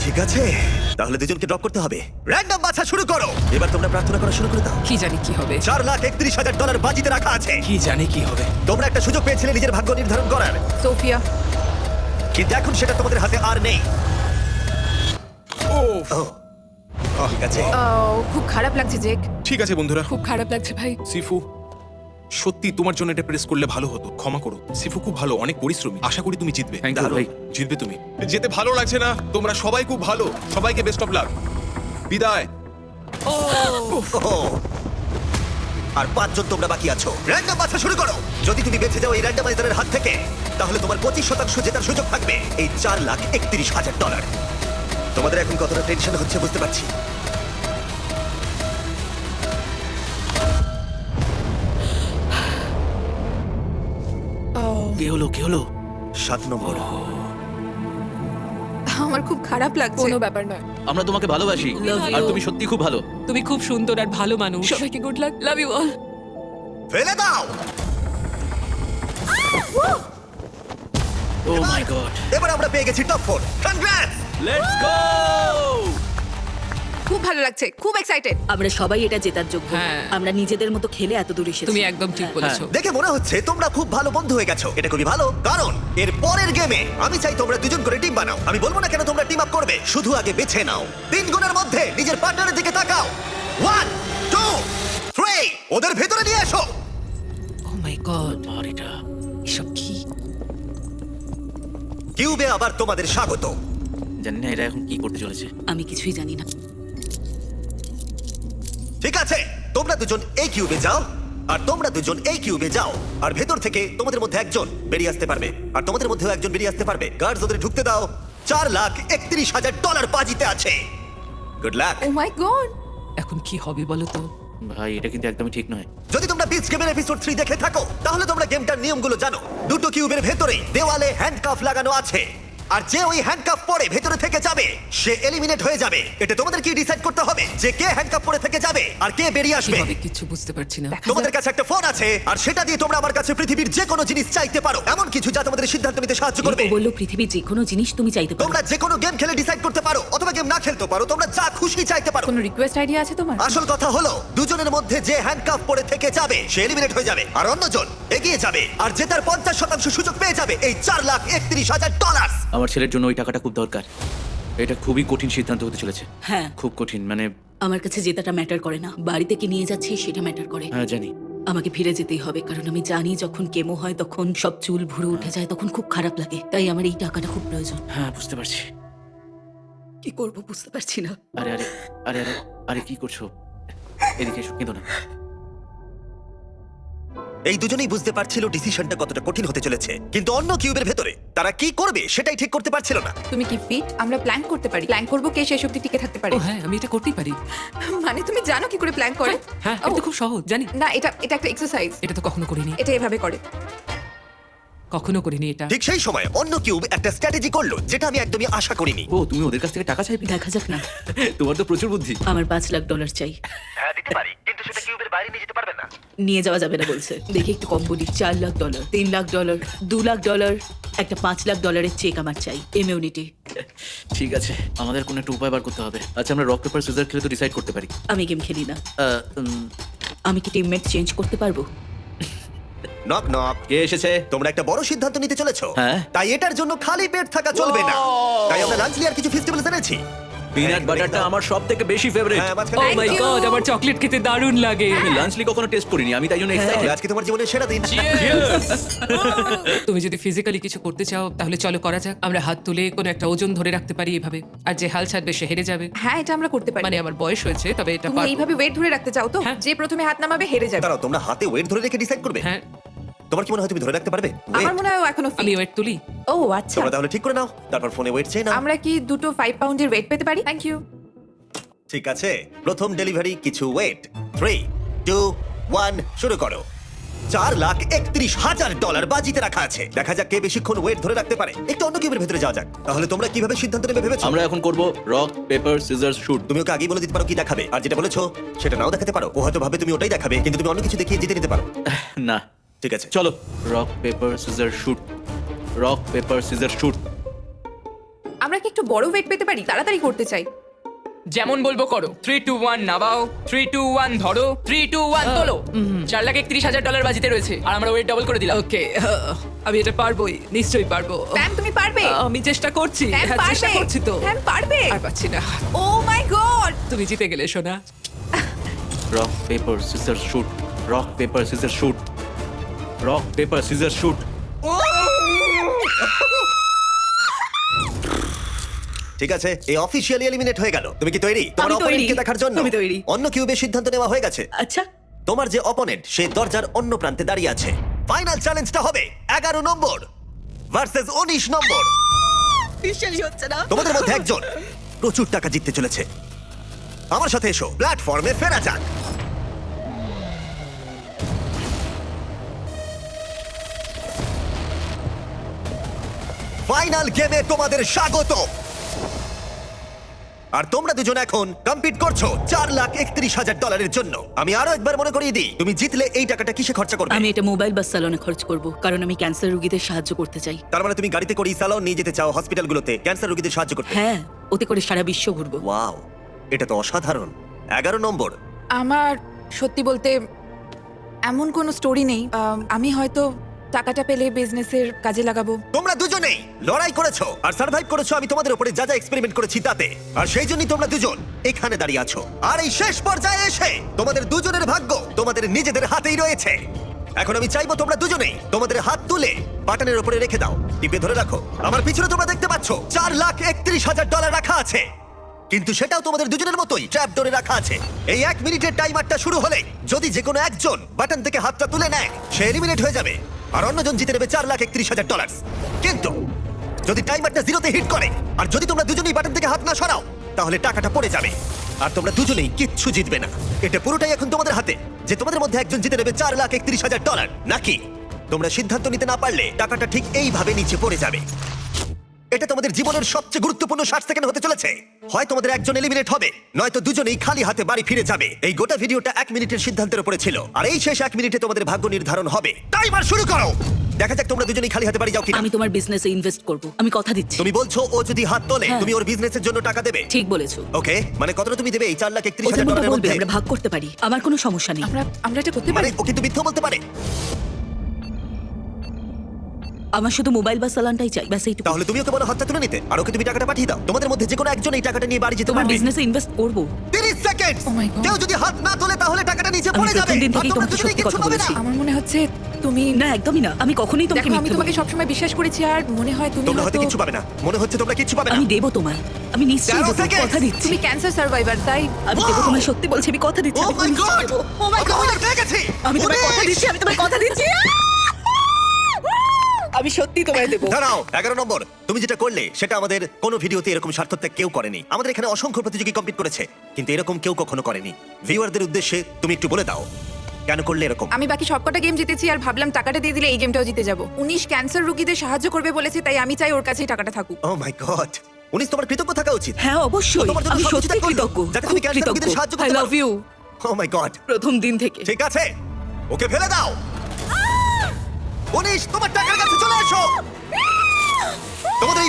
Speaker 1: ঠিক আছে তাহলে দুজনকে ড্রপ করতে হবে। র্যান্ডম বাছা শুরু করো। এবার তোমরা প্রার্থনা করা শুরু করে দাও।
Speaker 6: কি জানি কি হবে।
Speaker 1: চার লাখ একত্রিশ হাজার ডলার বাজিতে রাখা আছে।
Speaker 8: কি জানে কি হবে।
Speaker 1: তোমরা একটা সুযোগ পেয়েছিলে নিজের ভাগ্য নির্ধারণ করার।
Speaker 7: সোফিয়া।
Speaker 1: কিন্তু এখন সেটা তোমাদের হাতে আর নেই। ঠিক আছে।
Speaker 7: খুব খারাপ লাগছে জেক।
Speaker 8: ঠিক আছে বন্ধুরা।
Speaker 2: খুব খারাপ লাগছে ভাই।
Speaker 8: সিফু সত্যি তোমার জন্য এটা প্রেস করলে ভালো হতো। ক্ষমা করো। সিফু খুব ভালো অনেক পরিশ্রমী। আশা করি তুমি জিতবে।
Speaker 5: Thank you,
Speaker 8: দারুণ।
Speaker 5: ভাই।
Speaker 8: জিতবে তুমি। যেতে ভালো লাগছে না। তোমরা সবাই খুব ভালো। সবাইকে বেস্ট অফ লাক বিদায়।
Speaker 1: ওহো। আর পাঁচজন তোমরা বাকি আছো। র্যান্ডম বাছা শুরু করো। যদি তুমি বেঁচে যাও এই র্যান্ডমাইজারের হাত থেকে তাহলে তোমার পঁচিশ শতাংশ জেতার সুযোগ থাকবে। এই চার লাখ একত্রিশ হাজার ডলার তোমাদের এখন কতটা টেনশন হচ্ছে বুঝতে পারছি।
Speaker 5: কে হলো কে হলো?
Speaker 1: সাত নম্বর।
Speaker 7: আমার খুব খারাপ লাগছে।
Speaker 2: কোনো ব্যাপার নয়।
Speaker 5: আমরা তোমাকে ভালোবাসি। আর তুমি সত্যি খুব ভালো।
Speaker 6: তুমি খুব সুন্দর আর ভালো মানুষ।
Speaker 2: সবাইকে good luck love you all
Speaker 1: ফেলে দাও।
Speaker 5: ও মাই গড
Speaker 1: এবার আমরা পেয়ে গেছি top four congrats
Speaker 5: let's go
Speaker 7: খুব ভালো লাগছে খুব এক্সাইটেড
Speaker 3: আমরা সবাই এটা জেতার যোগ্য।
Speaker 6: হ্যাঁ।
Speaker 3: আমরা নিজেদের মতো খেলে এত দূর এসেছি।
Speaker 6: তুমি একদম ঠিক বলেছ।
Speaker 1: দেখে মনে হচ্ছে তোমরা খুব ভালো বন্ধু হয়ে গেছো। এটা খুবই ভালো। কারণ এর পরের গেমে আমি চাই তোমরা দুজন করে টিম বানাও। আমি বলব না কেন তোমরা টিম আপ করবে। শুধু আগে বেছে নাও। তিন গুণের মধ্যে নিজের পার্টনারের দিকে তাকাও। ওয়ান টু থ্রি ওদের ভেতরে নিয়ে এসো।
Speaker 6: ও মাই গড এসব কি?
Speaker 1: কিউবে আবার তোমাদের স্বাগত।
Speaker 5: জানি না এরা এখন কি করতে চলেছে।
Speaker 3: আমি কিছুই জানি না।
Speaker 1: ঠিক আছে তোমরা দুজন এই কিউবে যাও আর তোমরা দুজন এই কিউবে যাও আর ভেতর থেকে তোমাদের মধ্যে একজন বেরিয়ে আসতে পারবে। আর তোমাদের মধ্যেও একজন বেরিয়ে আসতে পারবে। গার্ডস ওদের ঢুকতে দাও। চার লাখ একত্রিশ হাজার ডলার বাজিতে আছে। Good luck
Speaker 7: oh my god
Speaker 6: এখন কি হবে বলো তো?
Speaker 5: ভাই এটা কিন্তু একদমই ঠিক নয়।
Speaker 1: যদি তোমরা বিচ গেমের এপিসোড 3 দেখে থাকো তাহলে তোমরা গেমটার নিয়মগুলো জানো। দুটো কিউবের ভেতরে দেওয়ালে হ্যান্ডকাফ লাগানো আছে। আর যে ওই হ্যান্ডকাফ পরে ভেতরে থেকে যাবে সে এলিমিনেট হয়ে যাবে। এটা তোমাদের কি ডিসাইড করতে হবে? যে কে হ্যান্ডকাফ পরে থেকে যাবে আর কে বেরিয়ে আসবে?
Speaker 6: কিছু বুঝতে পারছি না।
Speaker 1: তোমাদের কাছে একটা ফোন আছে আর সেটা দিয়ে তোমরা আমার কাছে পৃথিবীর যে কোনো জিনিস চাইতে পারো। এমন কিছু যা তোমাদের সিদ্ধান্ত নিতে সাহায্য করবে।
Speaker 3: ও বলল পৃথিবীর যে কোনো জিনিস তুমি চাইতে পারো।
Speaker 1: তোমরা যে কোনো গেম খেলে ডিসাইড করতে পারো অথবা গেম না খেলতে পারো তোমরা যা খুশি চাইতে পারো।
Speaker 7: কোনো রিকোয়েস্ট আইডিয়া আছে তোমার?
Speaker 1: আসল কথা হলো দুজনের মধ্যে যে হ্যান্ডকাফ পরে থেকে যাবে সে এলিমিনেট হয়ে যাবে আর অন্যজন এগিয়ে যাবে আর জেতার পঞ্চাশ শতাংশ সুযোগ পেয়ে যাবে এই চার লাখ একত্রিশ হাজার ডলার
Speaker 5: আমার ছেলের জন্য ওই টাকাটা খুব দরকার। এটা খুবই কঠিন সিদ্ধান্ত হতে চলেছে।
Speaker 3: হ্যাঁ।
Speaker 5: খুব কঠিন মানে
Speaker 3: আমার কাছে জেতাটা ম্যাটার করে না। বাড়িতে কি নিয়ে যাচ্ছি সেটা ম্যাটার করে।
Speaker 5: হ্যাঁ জানি।
Speaker 3: আমাকে ফিরে যেতেই হবে কারণ আমি জানি যখন কেমো হয় তখন সব চুল ভুরু উঠে যায় তখন খুব খারাপ লাগে। তাই আমার এই টাকাটা খুব প্রয়োজন।
Speaker 5: হ্যাঁ বুঝতে পারছি।
Speaker 3: কি করব বুঝতে পারছি না।
Speaker 5: আরে আরে আরে আরে আরে কি করছ? এদিকে এসো কিন্তু না।
Speaker 1: এই দুজনেই বুঝতে পারছিল ডিসিশনটা কতটা কঠিন হতে চলেছে। কিন্তু অন্য কিউবের ভেতরে তারা কি করবে সেটাই ঠিক করতে পারছিল না।
Speaker 7: তুমি কি ফিট? আমরা প্ল্যান করতে পারি। প্ল্যান করব কে শেষ অবধি টিকে থাকতে পারে।
Speaker 6: ও হ্যাঁ আমি এটা করতেই পারি।
Speaker 7: মানে তুমি জানো কি করে প্ল্যান করে?
Speaker 6: হ্যাঁ
Speaker 7: ও,
Speaker 6: এটা খুব সহজ জানি।
Speaker 7: না এটা এটা একটা এক্সারসাইজ
Speaker 6: এটা তো কখনো করিনি।
Speaker 7: এটা এভাবে করে।
Speaker 6: কখনো করিনি এটা।
Speaker 1: ঠিক সেই সময় অন্য কিউব একটা স্ট্র্যাটেজি করল যেটা আমি একদমই আশা করিনি।
Speaker 5: ও তুমি ওদের কাছ থেকে টাকা চাইবে?
Speaker 3: দেখা যাক না।
Speaker 5: তোমার তো প্রচুর বুদ্ধি।
Speaker 3: আমার পাঁচ লাখ ডলার চাই।
Speaker 1: দিতে পারি কিন্তু সেটা কিউবের বাইরে নিয়ে যেতে পারবে না?
Speaker 3: নিয়ে যাওয়া যাবে না বলছে। দেখি একটু কম বলি চার লাখ ডলার তিন লাখ ডলার দু লাখ ডলার একটা পাঁচ লাখ ডলারের চেক আমার চাই ইমিউনিটি
Speaker 5: ঠিক আছে আমাদের কোনো একটা উপায় বার করতে হবে। আচ্ছা আমরা রক পেপার সিজার খেলে তো ডিসাইড করতে পারি।
Speaker 3: আমি গেম খেলি না।
Speaker 5: আহ, উম,
Speaker 3: আমি কি টিমমেট চেঞ্জ করতে পারব?
Speaker 1: নক নক
Speaker 5: কে এসেছে?
Speaker 1: তোমরা একটা বড় সিদ্ধান্ত নিতে চলেছো।
Speaker 5: হ্যাঁ।
Speaker 1: তাই এটার জন্য খালি পেট থাকা চলবে না। তাই আমরা লাঞ্চ আর কিছু ফেস্টিভ্যালস এনেছি।
Speaker 5: পিনাট বাটারটা আমার সব থেকে বেশি ফেভারিট
Speaker 1: হ্যাঁ
Speaker 6: oh
Speaker 7: Thank
Speaker 6: my
Speaker 7: you.
Speaker 6: God আমার চকলেট খেতে দারুণ লাগে।
Speaker 5: আমি লাঞ্চলি কখনো টেস্ট করিনি আমি তাই জন্য এক্সাইটেড
Speaker 1: আজকে তোমার জীবনের সেরা দিন।
Speaker 6: তুমি যদি ফিজিক্যালি কিছু করতে চাও তাহলে চলো করা যাক। আমরা হাত তুলে কোনো একটা ওজন ধরে রাখতে পারি এভাবে। আর যে হাল ছাড়বে সে হেরে যাবে।
Speaker 7: হ্যাঁ এটা আমরা করতে পারি।
Speaker 6: মানে আমার বয়স হয়েছে তবে এটা
Speaker 7: তুমি
Speaker 6: পারব।
Speaker 7: এইভাবে ওয়েট ধরে রাখতে চাও তো?
Speaker 6: হ্যাঁ।
Speaker 7: যে প্রথমে হাত নামাবে হেরে যাবে।
Speaker 1: দাঁড়াও তোমরা হাতে ওয়েট ধরে রেখে ডিসাইড করবে?
Speaker 6: হ্যাঁ।
Speaker 1: তোমার কি মনে হয় তুমি ধরে রাখতে পারবে?
Speaker 7: আমার? মনে হয় ও এখনও
Speaker 6: আমি ওয়েট তুলি।
Speaker 7: ও আচ্ছা।
Speaker 1: তোমরা তাহলে ঠিক করে নাও তারপর ফোনে ওয়েট চেয়ে নাও।
Speaker 7: আমরা কি দুটো ফাইভ পাউন্ডের ওয়েট পেতে পারি? থ্যাংক ইউ
Speaker 1: ঠিক আছে প্রথম ডেলিভারি কিছু ওয়েট থ্রি টু ওয়ান শুরু করো। চার লাখ একত্রিশ হাজার ডলার বাজিতে রাখা আছে। দেখা যাক কে বেশিক্ষণ ওয়েট ধরে রাখতে পারে। একটু অন্য কিউবের ভেতরে যাওয়া যাক। তাহলে তোমরা কীভাবে সিদ্ধান্ত নেবে ভেবেছো?
Speaker 5: আমরা এখন করব রক পেপার সিজার শুট
Speaker 1: তুমি ওকে আগেই বলে দিতে পারো কি দেখাবে। আর যেটা বলেছ সেটা নাও দেখাতে পারো। ও হয়তো ভাবে তুমি ওটাই দেখাবে কিন্তু তুমি অন্য কিছু দেখিয়ে জিতে নিতে পারো।
Speaker 5: না
Speaker 1: ঠিক আছে
Speaker 5: চলো। Rock paper scissor shoot rock paper scissor shoot
Speaker 7: আমরা কি একটু বড় ওয়েট পেতে পারি? তাড়াতাড়ি করতে চাই।
Speaker 10: যেমন বলব করো। থ্রি টু ওয়ান নামাও। থ্রি টু ওয়ান ধরো। থ্রি টু ওয়ান তোলো। চার লাখ একত্রিশ হাজার ডলার বাজিতে রয়েছে। আর আমরা ওয়েট ডবল করে দিলাম।
Speaker 6: ওকে আমি এটা পারবোই নিশ্চয়ই পারব।
Speaker 7: ম্যাম তুমি পারবে?
Speaker 6: আমি চেষ্টা করছি। হ্যাঁ, চেষ্টা
Speaker 7: পারবে
Speaker 6: করছি তো।
Speaker 7: ম্যাম পারবে?
Speaker 6: আর পাচ্ছি না।
Speaker 7: ও মাই গড
Speaker 6: তুমি জিতে গেলে সোনা।
Speaker 5: Rock paper scissor shoot rock paper scissor shoot rock paper scissor shoot
Speaker 1: ঠিক আছে এই অফিসিয়ালি এলিমিনেট হয়ে গেল। তুমি কি তৈরি? তোমার
Speaker 3: আমি তৈরি।
Speaker 1: অপোনেন্টকে দেখার জন্য
Speaker 3: আমি তৈরি।
Speaker 1: অন্য কিউবের সিদ্ধান্ত নেওয়া হয়ে গেছে।
Speaker 3: আচ্ছা।
Speaker 1: তোমার যে অপোনেন্ট সে দরজার অন্য প্রান্তে দাঁড়িয়ে আছে। ফাইনাল চ্যালেঞ্জটা হবে এগারো নম্বর ভার্সেস উনিশ নম্বর।
Speaker 3: বিশ্বাসই হচ্ছে না।
Speaker 1: তোমাদের মধ্যে একজন প্রচুর টাকা জিততে চলেছে। আমার সাথে এসো প্ল্যাটফর্মে ফেরা যাক। ফাইনাল গেমে তোমাদের স্বাগত। আর তোমরা দুজন এখন কম্পিট করছ চার লাখ একত্রিশ হাজার ডলারের জন্য। আমি আরও একবার মনে করিয়ে দিই তুমি জিতলে এই টাকাটা কিসে খরচা করবে?
Speaker 3: আমি এটা মোবাইল বা স্যালনে খরচ করব কারণ আমি ক্যান্সার রোগীদের সাহায্য করতে চাই।
Speaker 1: তার মানে তুমি গাড়িতে করে স্যালন নিয়ে যেতে চাও হসপিটালগুলোতে ক্যান্সার রোগীদের সাহায্য করতে?
Speaker 3: হ্যাঁ ওতে করে সারা বিশ্ব ঘুরবো।
Speaker 1: ওয়াও এটা তো অসাধারণ। এগারো নম্বর।
Speaker 7: আমার সত্যি বলতে এমন কোনো স্টোরি নেই আম, আমি হয়তো টাকাটা পেলে বিজনেসের কাজে লাগাবো।
Speaker 1: তোমরা দুজনেই লড়াই করেছ আর সার্ভাইভ করেছ আমি তোমাদের উপরে যা যা এক্সপেরিমেন্ট করেছি তাতে। আর সেই জন্যই তোমরা দুজন এখানে দাঁড়িয়ে আছো। আর এই শেষ পর্যায়ে এসে তোমাদের দুজনের ভাগ্য তোমাদের নিজেদের হাতেই রয়েছে। এখন আমি চাইব তোমরা দুজনেই তোমাদের হাত তুলে বাটনের উপরে রেখে দাও। টিপে ধরে রাখো। আমার পিছনে তোমরা দেখতে পাচ্ছ, চার লাখ একত্রিশ হাজার ডলার রাখা আছে। কিন্তু সেটাও তোমাদের দুজনের মতোই ট্র্যাপ ডোরে রাখা আছে। এই এক মিনিটের টাইমারটা শুরু হলে যদি যে কোনো একজন বাটন থেকে হাতটা তুলে নেয়, সে এলিমিনেট হয়ে যাবে। আর অন্যজন জিতে নেবে চার লাখ একত্রিশ হাজার ডলার কিন্তু যদি টাইমারটা জিরোতে হিট করে, আর যদি তোমরা দুজনেই বাটন থেকে হাত না সরাও, তাহলে টাকাটা পড়ে যাবে। আর তোমরা দুজনেই কিচ্ছু জিতবে না। এটা পুরোটাই এখন তোমাদের হাতে, যে তোমাদের মধ্যে একজন জিতে নেবে চার লাখ একত্রিশ হাজার ডলার নাকি? তোমরা সিদ্ধান্ত নিতে না পারলে টাকাটা ঠিক এইভাবে নিচে পড়ে যাবে। এটা তোমাদের জীবনের সবচেয়ে গুরুত্বপূর্ণ ষাট সেকেন্ড হতে চলেছে। হয় তোমাদের একজন এলিমিনেট হবে নয়তো দুজনেই খালি হাতে বাড়ি ফিরে যাবে। এই গোটা ভিডিওটা এক মিনিটের সিদ্ধান্তের উপরে ছিল আর এই শেষ এক মিনিটে তোমাদের ভাগ্য নির্ধারণ হবে। টাইমার শুরু করো! দেখা যাক তোমরা দুজনেই খালি হাতে বাড়ি যাও কিনা।
Speaker 3: আমি তোমার বিজনেসে ইনভেস্ট করব আমি কথা দিচ্ছি।
Speaker 1: তুমি বলছো ও যদি হাত তোলে
Speaker 3: হ্যাঁ।
Speaker 1: তুমি ওর বিজনেসের জন্য টাকা দেবে?
Speaker 3: ঠিক বলেছ।
Speaker 1: ওকে মানে কতটা তুমি দেবে? এই চার লাখ একত্রিশ
Speaker 3: ও
Speaker 1: হাজার ডলারের
Speaker 3: বলবে
Speaker 1: মধ্যে?
Speaker 3: আমরা ভাগ করতে পারি আমার কোনো সমস্যা নেই।
Speaker 7: আমরা আমরা এটা করতে
Speaker 1: মানে
Speaker 7: পারি
Speaker 1: ও কিন্তু মিথ্যা বলতে পারে?
Speaker 3: আমার শুধু মোবাইল বা সালানটাই চাই ব্যাস এইটুকু।
Speaker 1: তাহলে তুমি ওকে বলো হাতটা তুলে নিতে আর ওকে তুমি টাকাটা পাঠিয়ে দাও। তোমাদের মধ্যে যে কোনো একজন এই টাকাটা নিয়ে বাড়ি যেতে
Speaker 3: তোমার
Speaker 1: পারবে।
Speaker 3: বিজনেসে ইনভেস্ট করব।
Speaker 1: 30 সেকেন্ড
Speaker 7: Oh my God.
Speaker 1: কেউ যদি হাত না তোলে তাহলে টাকাটা নিচে
Speaker 3: আমি
Speaker 1: পড়ে যাবে।
Speaker 3: প্রথম দিন
Speaker 1: আর
Speaker 3: থেকেই
Speaker 1: তোমরা
Speaker 3: তোমাকে
Speaker 1: দুজনেই
Speaker 3: সত্যি
Speaker 1: কিচ্ছু
Speaker 3: কথা
Speaker 1: পাবে না।
Speaker 3: বলেছি।
Speaker 7: আমার মনে হচ্ছে তুমি
Speaker 3: না একদমই না। আমি কখনোই তোমাকে
Speaker 7: দেখো আমি
Speaker 3: মিথ্যে
Speaker 7: তোমাকে
Speaker 3: বলিনি।
Speaker 7: সবসময় বিশ্বাস করেছি আর মনে হয় তুমি
Speaker 1: তোমরা হয়তো
Speaker 7: হয়তো
Speaker 1: কিচ্ছু পাবে না। মনে হচ্ছে তোমরা কিছু পাবে না।
Speaker 3: আমি দেবো তোমায়। আমি নিশ্চয়ই
Speaker 1: তেরো
Speaker 3: দেবো
Speaker 1: seconds।
Speaker 3: কথা দিচ্ছি।
Speaker 7: তুমি ক্যান্সার সার্ভাইভার তাই?
Speaker 3: আমি দেবো তোমায় সত্যি বলছি আমি কথা দিচ্ছি
Speaker 1: ও
Speaker 3: আমি
Speaker 1: মাই গড
Speaker 3: দেবো।
Speaker 1: ও মাই গড
Speaker 3: আমি তোমায় কথা দিচ্ছি আমি তোমায় কথা দিচ্ছি। আমি সত্যি তোমায় দেবো।
Speaker 1: দাঁড়াও এগারো নম্বর। তুমি যেটা করলে সেটা আমাদের কোনো ভিডিওতে এরকম স্বার্থত্যাগ কেউ করেনি। আমাদের এখানে অসংখ্য প্রতিযোগী কমপ্লিট করেছে কিন্তু এরকম কেউ কখনো করেনি। ভিউয়ারদের উদ্দেশ্যে তুমি একটু বলে দাও কেন করলে এরকম?
Speaker 7: আমি বাকি সবকটা গেম জিতেছি আর ভাবলাম টাকাটা দিয়ে দিলে এই গেমটাও জিতে যাব। উনিশ ক্যান্সার রোগীদের সাহায্য করবে বলেছে তাই আমি চাই ওর কাছেই টাকাটা থাকুক।
Speaker 1: ও মাই গড উনিশ তোমার কৃতজ্ঞ থাকা উচিত।
Speaker 3: হ্যাঁ অবশ্যই।
Speaker 1: তোমার জন্য
Speaker 3: আমি সত্যি কৃতজ্ঞ।
Speaker 1: যাতে তুমি ক্যান্সার রোগীদের সাহায্য করতে পারো I love
Speaker 3: you
Speaker 1: oh my God
Speaker 3: প্রথম দিন থেকে।
Speaker 1: ঠিক আছে? ওকে ফেলে দাও। উনিশ তোমার টাকার কাছে চলে এসো। তোমাদের এই